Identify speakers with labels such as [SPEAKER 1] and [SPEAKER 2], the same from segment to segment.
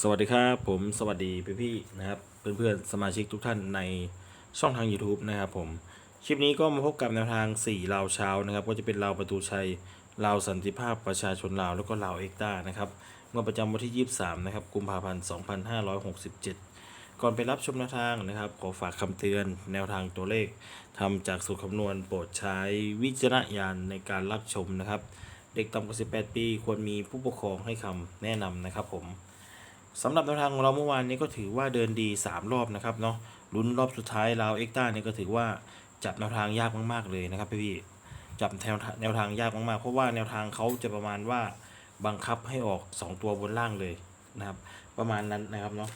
[SPEAKER 1] สวัสดีครับผมสวัสดีพี่พี่นะครับเพื่อนๆสมาชิกทุกท่านในช่องทาง YouTube นะครับผมคลิปนี้ก็มาพบกับแนวทาง 4 ลาวเช้านะครับ ก็จะเป็นลาวประตูชัยลาวสันติภาพประชาชนลาวแล้วก็ลาวเอกตานะครับเมื่อประจำวันที่ 23 นะครับกุมภาพันธ์ 2567 ก่อนไปรับชมแนวทางนะครับ ขอฝากคำเตือนแนวทางตัวเลขทำจากสูตรคำนวณโปรดใช้วิจารณญาณในการรับชมนะครับ เด็กต่ำกว่า 18 ปี ควรมีผู้ปกครองให้คำแนะนำนะครับผม สำหรับแนวทางของเราเมื่อวานนี้ก็ถือว่าเดินดี 3 รอบนะครับเนาะลุ้นรอบสุดท้ายลาวเอ็กต้าเนี่ยก็ถือว่าจับแนวทางยากมากๆเลยนะครับพี่จับแนวทางแนวทางยากมากๆ เพราะว่าแนวทางเขาจะประมาณว่าบังคับให้ออก 2 ตัวบนล่างเลยนะครับ ประมาณนั้นนะครับเนาะ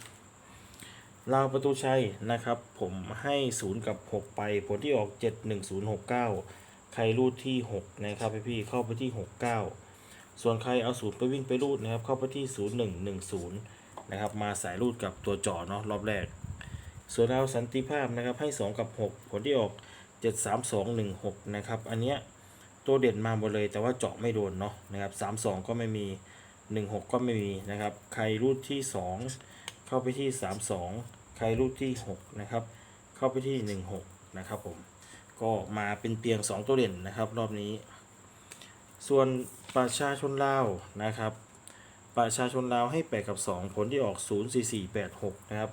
[SPEAKER 1] ลาวประตูชัยนะครับ ผมให้ 0 กับ 6 ไปผลที่ออก 7 1 0 6 9 ใครรูดที่ 6 นะครับพี่เข้าไปที่ 69 ส่วนใครเอาศูนย์ไปวิ่งไปรูดนะครับ เข้าไปที่ 0110 นะครับ มาสายรูดกับตัวจ่อเนาะรอบแรก ส่วนเราสันติภาพนะครับให้ 2 กับ 6 ผลที่ออก 73216 นะครับ อันเนี้ยตัวเด่นมาหมดเลยแต่ว่าเจาะไม่โดนเนาะนะครับ32 ก็ไม่มี 16 ก็ไม่มีนะครับ ใครรูดที่ 2 เข้าไปที่ 32 ใครรูดที่ 6 นะครับ เข้าไปที่ 16 นะครับผม ก็มาเป็นเตียง 2 ตัวเด่นนะครับ รอบนี้ ส่วนประชาชนลาวนะครับ ประชาชนลาวให้ 8 กับ 2 ผลที่ออก 0 4 4 8 6 นะครับ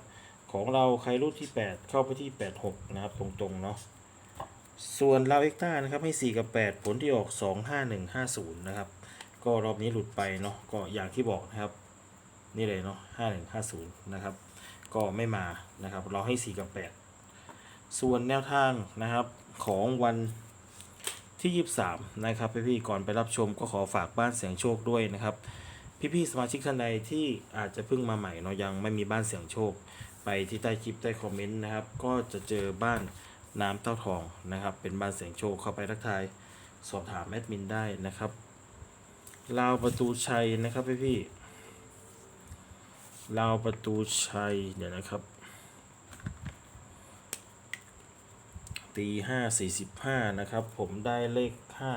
[SPEAKER 1] ของเราใครรูดที่ 8 เข้าไปที่ 8 6 นะครับ ตรงๆ เนาะ ส่วนลาวเอ็กต้านะครับ ให้ 4 กับ 8 ผลที่ออก 2 5 1 5 0 นะครับ ก็รอบนี้หลุดไปเนาะ ก็อย่างที่บอกนะครับ นี่เลยเนาะ 5 1 5 0 นะครับ ก็ไม่มา นะครับ เราให้ 4 กับ 8 ส่วนแนวทางนะครับของวันที่ 23 นะครับพี่ๆก่อนไปรับชมก็ขอฝากบ้านเสียงโชคด้วยนะครับ พี่ๆสมาชิกท่านใดที่อาจจะเพิ่งมาใหม่เนาะยังไม่มีบ้านเสียงโชค ไปที่ใต้คลิปใต้คอมเมนต์นะครับ ก็จะเจอบ้านน้ำเต้าทองนะครับ เป็นบ้านเสียงโชคเข้าไปทักทายสอบถามแอดมินได้นะครับลาวประตูชัยนะครับพี่ๆลาวประตูชัยเดี๋ยวนะครับตีห้าสี่สิบห้านะครับ ผมได้เลขห้า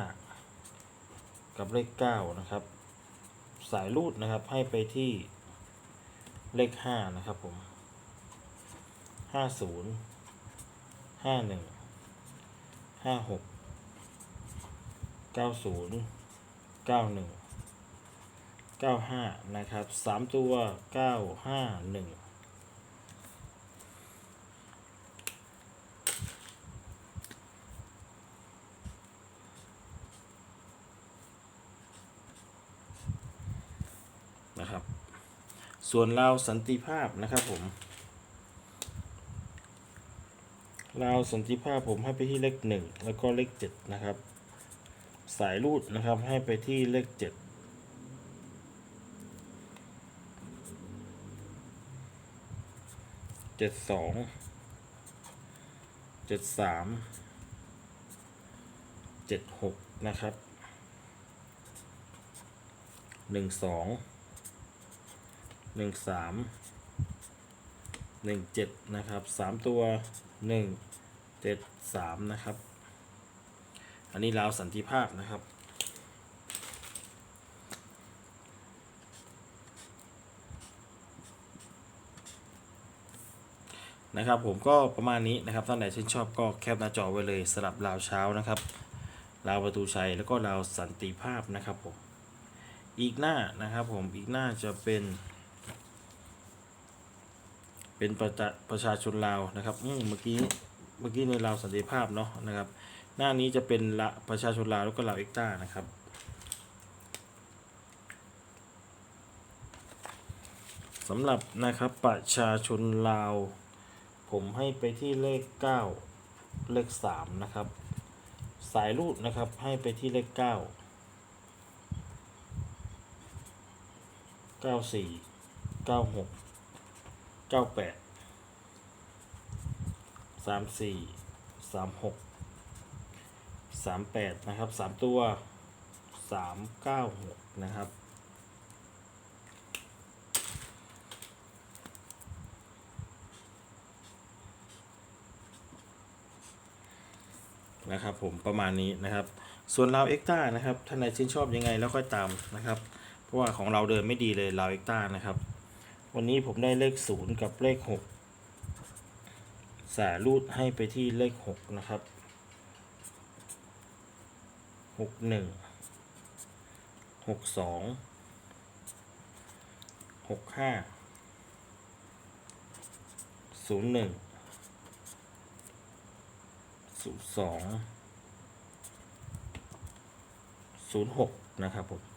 [SPEAKER 1] กับเลขเก้านะครับ สายรูดนะครับ ให้ไปที่เลขห้านะครับผมห้าศูนย์ห้าหนึ่งห้าหกเก้าศูนย์เก้าหนึ่งเก้าห้านะครับสามตัวเก้าห้าหนึ่ง นะครับ ส่วนลาวสันติภาพนะครับผมลาวสันติภาพผมให้ไปที่เลขหนึ่งแล้วก็เลขเจ็ดนะครับ สายรูดนะครับให้ไปที่เลขเจ็ดเจ็ดสองเจ็ดสามเจ็ดหกนะครับหนึ่งสอง หนึ่งสามหนึ่งเจ็ดนะครับสามตัวหนึ่งเจ็ดสามนะครับ อันนี้ราวสันติภาพนะครับนะครับผมก็ประมาณนี้นะครับท่านไหนชื่นชอบก็แคปหน้าจอไว้เลยสลับราวเช้านะครับราวประตูชัยแล้วก็ราวสันติภาพนะครับผมอีกหน้านะครับผมอีกหน้าจะเป็น เป็นประชาประชาชนลาวนะครับเมื่อกี้เมื่อกี้ในลาวสันติภาพเนาะนะครับ หน้านี้จะเป็นละประชาชนลาวแล้วก็ลาวเอ็กต้านะครับสำหรับนะครับประชาชนลาว ผมให้ไปที่เลข 9 เลข 3 นะครับ สายรูดนะครับให้ไปที่เลข9เก้าสี่ เก้าแปดสามสี่สามหกสามแปดนะครับสามตัวสามเก้าหกนะครับนะครับผมประมาณนี้นะครับ ส่วนเราเอ็กต้านะครับท่านใดชื่นชอบยังไงแล้วค่อยตามนะครับ เพราะว่าของเราเดินไม่ดีเลยเราเอ็กต้านะครับ วันนี้ผมได้เลขศูนย์กับเลขหกสารูดให้ไปที่เลขหกนะครับหกหนึ่งหกสองหกห้าศูนย์หนึ่งศูนย์สองศูนย์หกนะครับผม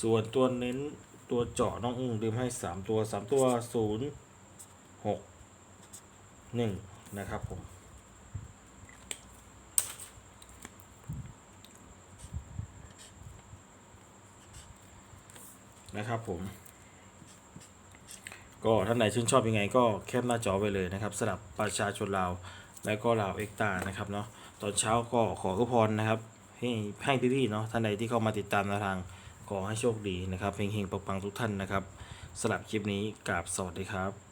[SPEAKER 1] ส่วนตัวเน้นตัวเจาะน้องอึ้งลืมให้สามตัวสามตัวศูนย์หกหนึ่งนะครับผมนะครับผม ก็ท่านไหนชื่นชอบยังไงก็แคปหน้าจอไปเลยนะครับสำหรับประชาชนลาวและก็ลาวเอ็กตานะครับเนาะตอนเช้าก็ขอขอพรนะครับ ให้ให้พี่ๆเนาะท่านใดที่เข้ามาติดตามแนวทาง ขอให้โชคดีนะครับเฮงๆปังๆทุกท่านนะครับสำหรับคลิปนี้กราบสวัสดีครับ